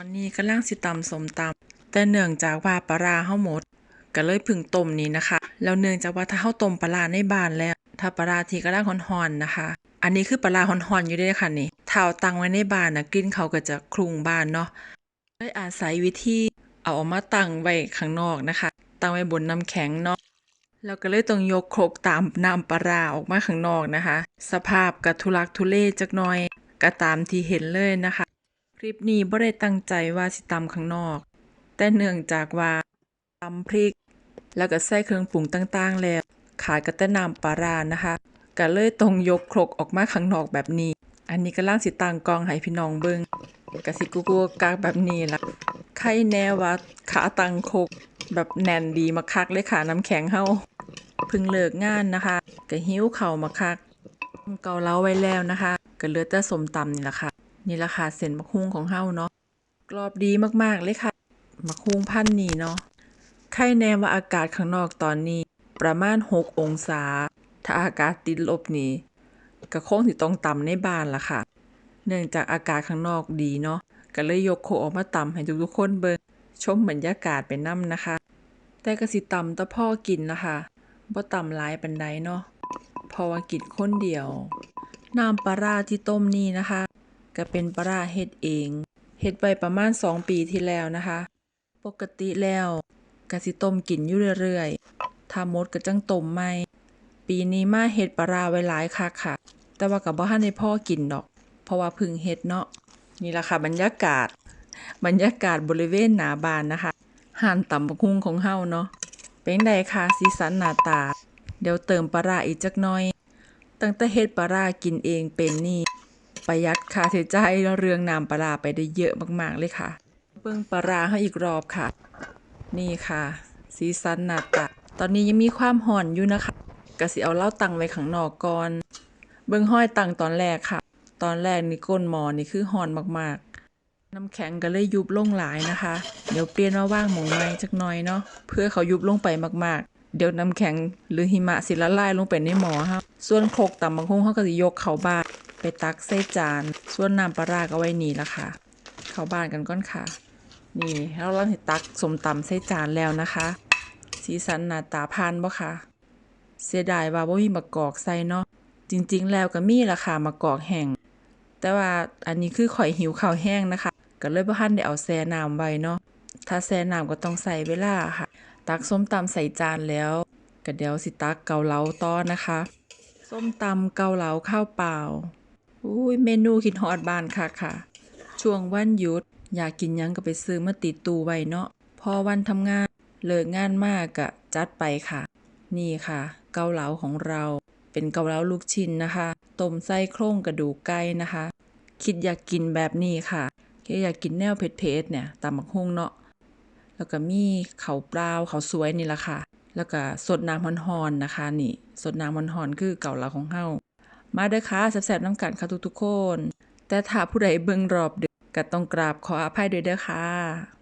วันนี้กำลังสิตำสมตำแต่เนื่องจากว่าปลาร้าเฮาหมด ก็เลยพึ่งต้มนี้นะคะ แล้วเนื่องจากว่าถ้าเฮาต้มปลาร้าในบ้านแล้ว ถ้าปลาร้าที่กำลังฮ้อนๆนะคะ อันนี้คือปลาร้าฮ้อนๆอยู่ด้อค่ะนี่ถ้าเอาตั้งไว้ในบ้านนะกลิ่นเขาก็จะคลุ้งบ้านเนาะเลยอาศัยวิธีเอาออกมาตั้งไว้ข้างนอกนะคะ ตั้งไว้บนน้ำแข็งเนาะแล้วก็เลยต้องยกโครกตามน้ำปลาราออกมาข้างนอกนะคะ สภาพกระทุลักทุเลจักหน่อยก็ตามที่เห็นเลยนะคะ คลิปนี้บ่ได้ตั้งใจว่าสิตำข้างนอก แต่เนื่องจากว่าตำพริก แล้วก็ใส่เครื่องปรุงต่างๆ แล้ว ขาดก็แต่น้ำปลาร้านะคะก็เลยต้องยกโครกออกมาข้างนอกแบบนี้ อันนี้ก็ล่างสิตังกองให้พี่น้องเบิงกะสิกูกูกากแบบนี้ล่ะใครแน่ว่าขาตังโครกแบบแน่นดีมาคักเลยค่ะน้ำแข็งเฮาเพิ่งเลิกงานนะคะก็หิ้วเข่ามาคัก เกาเล้าไว้แล้วนะคะก็เหลือแต่สมตำนี่แหละค่ะ นี่แหละค่ะเส้นมะฮุ่งของเฮาเนาะกรอบดีมากๆเลยค่ะมะฮุ่งพันนี้เนาะใครแน่ว่าอากาศข้างนอกตอนนี้ ประมาณ 6 องศา ถ้าอากาศติดลบนี่ก็คงสิต้องตำในบ้านล่ะค่ะ เนื่องจากอากาศข้างนอกดีเนาะก็เลยยกโคออกมาตำให้ทุกๆคนเบิ่งชมบรรยากาศไปนํนะคะ แต่ก็สิตำต่พ่อกินนะคะบ่ตำหลายปานใดเนาะเพราะว่ากินคนเดียว น้ำปลาราที่ต้มนี่นะคะ ก็เป็นปลาเฮ็ดเองเฮ็ดไว้ประมาณ 2 ปีที่แล้วนะคะ ปกติแล้วก็สิต้มกินอยู่เรื่อยๆถ้าหมดก็จังต้มใหม่ ปีนี้มาเฮ็ดปลาไว้หลายคักค่ะ แต่ว่าก็บ่ทันได้พ่อกินดอก เพราะว่าพึ่งเฮ็ดเนาะ นี่ล่ะค่ะบรรยากาศ บรรยากาศบริเวณหน้าบ้านนะคะห่านตำบักหุ่งของเฮาเนาะ เป็นไดคะสีสันหน้าตา เดี๋ยวเติมปลาอีกจักหน่อย ตั้งแต่เฮ็ดปลากินเองเป็นนี่ ประหยัดค่าใช้จ่ายเรื่องน้ำปลาร้าไปได้เยอะมากๆเลยค่ะ เบิ่งปลาร้าให้อีกรอบค่ะ นี่ค่ะ สีสันหน้าตาตอนนี้ยังมีความห่อนอยู่นะคะก็สิเอาเหล้าตังไว้ข้างนอกก่อน เบิ่งห้อยตังตอนแรกค่ะ ตอนแรกนี่ก้นหมอนี่คือห่อนมากๆ น้ำแข็งก็เลยยุบลงหลายนะคะ เดี๋ยวเปลี่ยนมาว่างหมองไม้จักหน่อยเนาะเพื่อเขายุบลงไปมากๆ เดี๋ยวน้ำแข็งหรือหิมะสิละลายลงไปในหมอครับส่วนโคกตำบักฮุ่งเขาก็สิยกเขาบ้าน ไปตักใส่จาน ส่วนน้ำปลาร้าก็ไว้นี่ละค่ะ เข้าบ้านกันก่อนค่ะ นี่เราเริ่มสิตักสมตำใส่จานแล้วนะคะ สีสันหน้าตาพานบ่ค่ะ เสียดายว่าบ่มีมะกอกใส่เนาะ จริงๆ แล้วก็มีราคามะกอกแห้ง แต่ว่าอันนี้คือข่อยหิวข้าวแห้งนะคะ ก็เลยบ่ทันได้เอาแช่น้ำไว้เนาะ ถ้าแช่น้ำก็ต้องใส่เวลาค่ะ ตักส้มตำใส่จานแล้วก็เดี๋ยวสิตักเกาเหลาต่อนะคะ ส้มตำเกาเหลาข้าวเปล่า อุ้ยเมนูคิดฮอดบ้านค่ะค่ะ ช่วงวันหยุด อยากกินหยังก็ไปซื้อมาติดตู้ไว้เนาะพอวันทำงานเลิกงานมากก็จัดไปค่ะ นี่ค่ะ เกาเหลาของเรา เป็นเกาเหลาลูกชิ้นนะคะต้มไส้โครงกระดูกไก่นะคะ คิดอยากกินแบบนี้ค่ะแค่อยากกินแนวเผ็ดๆเนี่ยตำบักฮุ่งเนาะแล้วก็มีเขาเปล่าเขาสวยนี่ละค่ะ แล้วก็สดน้ำฮอนๆนะคะ นี่สดน้ำฮอนๆคือเก่าเหลาของเฮา มาเด้อค่ะแซ่บๆน้ำกันค่ะทุกๆคน แต่ถ้าผู้ใดเบิ่งรอบดึกก็ต้องกราบขออภัยด้วยเด้อค่ะ